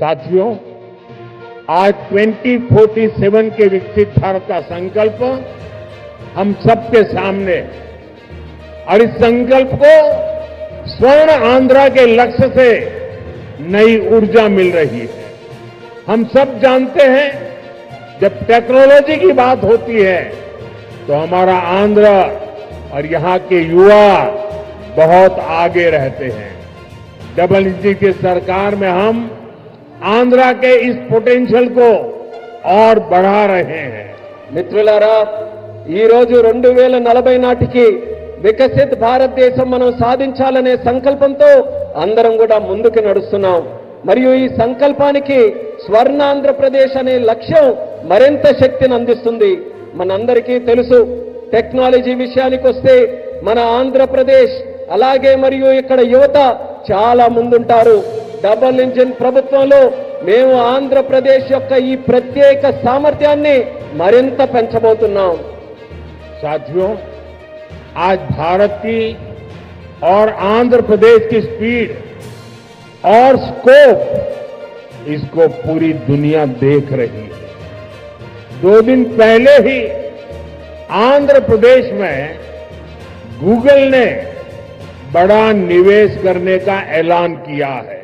साथियों आज 2047 के विकसित भारत का संकल्प हम सबके सामने और इस संकल्प को स्वर्ण आंध्रा के लक्ष्य से नई ऊर्जा मिल रही है हम सब जानते हैं जब टेक्नोलॉजी की बात होती है तो हमारा आंध्र और यहां के युवा बहुत आगे रहते हैं डबल इंजन की सरकार में हम ఆంధ్ర కే ఇస్ పొటెన్షియల్ కో ఆర్ బడా రహే మిత్రులారా మిత్రులారా ఈరోజు రెండు వేల నలభై నాటికి వికసిత్ భారతదేశం మనం సాధించాలనే సంకల్పంతో అందరం కూడా ముందుకు నడుస్తున్నాం మరియు ఈ సంకల్పానికి స్వర్ణ ఆంధ్రప్రదేశ్ అనే లక్ష్యం మరింత శక్తిని అందిస్తుంది మనందరికీ తెలుసు టెక్నాలజీ విషయానికి వస్తే మన ఆంధ్రప్రదేశ్ అలాగే మరియు ఇక్కడ యువత చాలా ముందుంటారు डबल इंजन ప్రభుత్వంలో మేము आंध्र प्रदेश प्रत्येक सामर्थ्या సామర్థ్యాన్ని మరింత పెంచబోతున్నాం आज भारत की और आंध्र प्रदेश की स्पीड और स्कोप इसको पूरी दुनिया देख रही है दो दिन पहले ही आंध्र प्रदेश में गूगल ने बड़ा निवेश करने का ऐलान किया है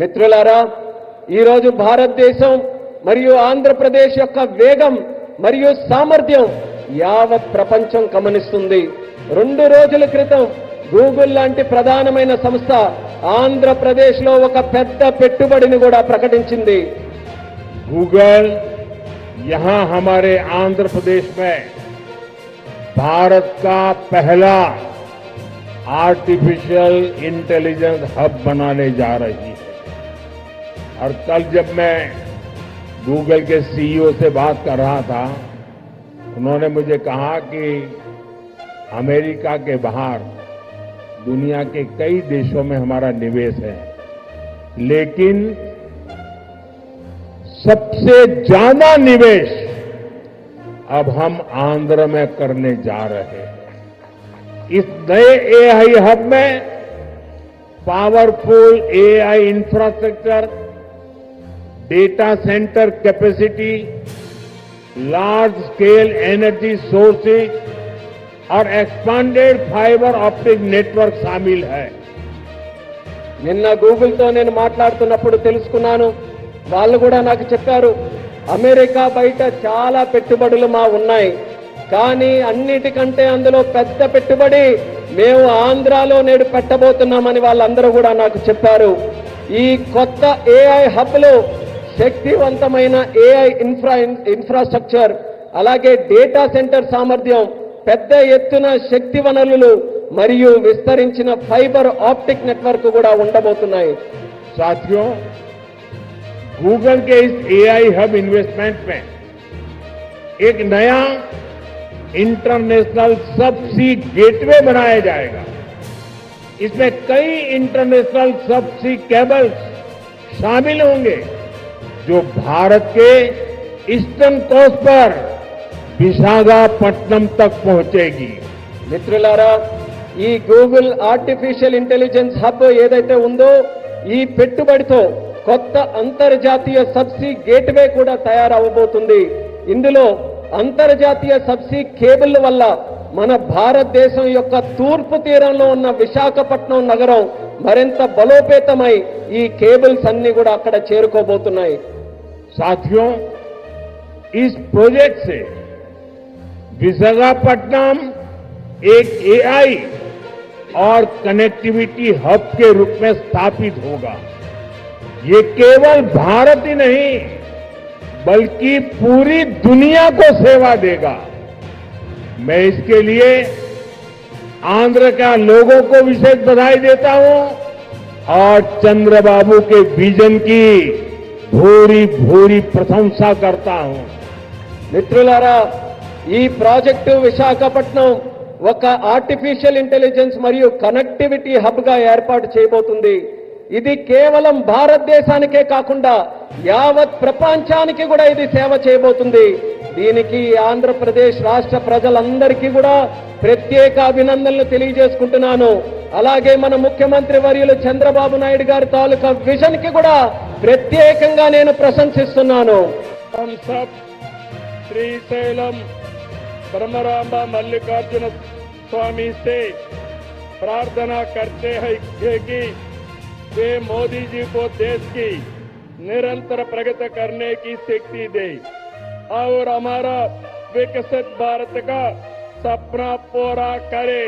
మిత్రులారా ఈరోజు భారతదేశం మరియు ఆంధ్రప్రదేశ్ యొక్క వేగం మరియు సామర్థ్యం యావత్ ప్రపంచం గమనిస్తుంది రెండు రోజుల క్రితం గూగుల్ లాంటి ప్రధానమైన సంస్థ ఆంధ్రప్రదేశ్లో ఒక పెద్ద పెట్టుబడిని కూడా ప్రకటించింది గూగుల్ యహా హమారే ఆంధ్రప్రదేశ్ మే భారత్ కా పహలా ఆర్టిఫిషియల్ ఇంటెలిజెన్స్ హబ్ బనానే जा रही और कल जब मैं गूगल के सीईओ e से बात कर रहा था उन्होंने मुझे कहा कि अमेरिका के बाहर दुनिया के कई देशों में हमारा निवेश है लेकिन सबसे ज्यादा निवेश अब हम आंध्र में करने जा रहे हैं इस नए एआई हब में powerful AI infrastructure data centre capacity, large scale energy sources ఆర్ ఎక్స్పాండెడ్ ఫైబర్ ఆప్టిక్ నెట్వర్క్ शामिल है నిన్న గూగుల్తో నేను మాట్లాడుతున్నప్పుడు తెలుసుకున్నాను వాళ్ళు కూడా నాకు చెప్పారు అమెరికా బయట చాలా పెట్టుబడులు మా ఉన్నాయి కానీ అన్నిటికంటే అందులో పెద్ద పెట్టుబడి మేము ఆంధ్రాలో నేడు పెట్టబోతున్నామని వాళ్ళందరూ కూడా నాకు చెప్పారు ఈ కొత్త ఏఐ హబ్లు शक्तिवंत इंफ्रा इंफ्रास्ट्रक्चर अलागे डेटा सेंटर सामर्थ्यम शक्ति वन मरी विस्तरी फैबर ऑप्टिक नैटवर्क उड़बोना साथियों गूगल के इस एआई हब इन्वेस्टमेंट में एक नया इंटरनेशनल सबसी गेटवे बनाया जाएगा इसमें कई इंटरनेशनल सबसी केबल्स शामिल होंगे जो भारत के ईस्टर्न कोस्ट पर విశాఖపట్నం తక్ పహుంచేగి మిత్రులారా ఈ గూగుల్ ఆర్టిఫిషియల్ ఇంటెలిజెన్స్ హబ్ ఏదైతే ఉందో ఈ పెట్టుబడితో కొత్త అంతర్జాతీయ సబ్సీ గేట్వే కూడా తయారవబోతుంది ఇందులో అంతర్జాతీయ సబ్సీ కేబుల్ వల్ల మన భారతదేశం యొక్క తూర్పు తీరంలో ఉన్న విశాఖపట్నం నగరం भरेंत बलोपेतमई ई केबल्सನ್ನಿ ಕೂಡ ಅಕಡ చేర్చుకోబోతున్నాయి ಸಾಧ್ಯೋ ಈಸ್ ಪ್ರಾಜೆಕ್ಟ್ ಸೇ ವಿಜಯಪುರ ಪಟ್ನಾಮ್ ಏಕ್ ಎಐ ಆರ್ ಕನೆಕ್ಟಿವಿಟಿ ಹಬ್ ಕೆ ರೂಪ ಮೇ ಸ್ಥಾಪਿਤ ಹೋಗಾ یہ ಕೇವಲ ಭಾರತ ہی نہیں بلکہ پوری دنیا کو সেবা دے گا۔ میں اس کے لیے आंध्र का लोगों को विशेष बधाई देता हूं और चंद्रबाबू के विजन की భూరి భూరి ప్రశంస కర్తాము మిత్రులారా ఈ ప్రాజెక్టు విశాఖపట్నం ఒక ఆర్టిఫిషియల్ ఇంటెలిజెన్స్ మరియు కనెక్టివిటీ హబ్గా ఏర్పాటు చేయబోతుంది ఇది కేవలం భారతదేశానికే కాకుండా యావత్ ప్రపంచానికి కూడా ఇది సేవ చేయబోతుంది దీనికి ఆంధ్రప్రదేశ్ రాష్ట్ర ప్రజలందరికీ కూడా ప్రత్యేక అభినందనలు తెలియజేసుకుంటున్నాను అలాగే మన ముఖ్యమంత్రి వర్యులు చంద్రబాబు నాయుడు గారి తాలూకా విజన్ కి కూడా ప్రత్యేకంగా నేను ప్రశంసిస్తున్నాను శ్రీశైలం బ్రహ్మరాంబ మల్లికార్జున స్వామి ప్రార్థన కర్తే హైకి वे मोदी जी को देश की निरंतर प्रगति करने की शक्ति दे और हमारा विकसित भारत का सपना पूरा करे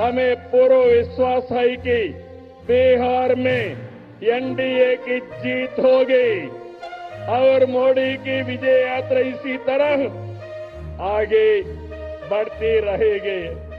हमें पूर्व विश्वास है कि बिहार में एनडीए की जीत होगी और मोदी की विजय यात्रा इसी तरह आगे बढ़ती रहेगी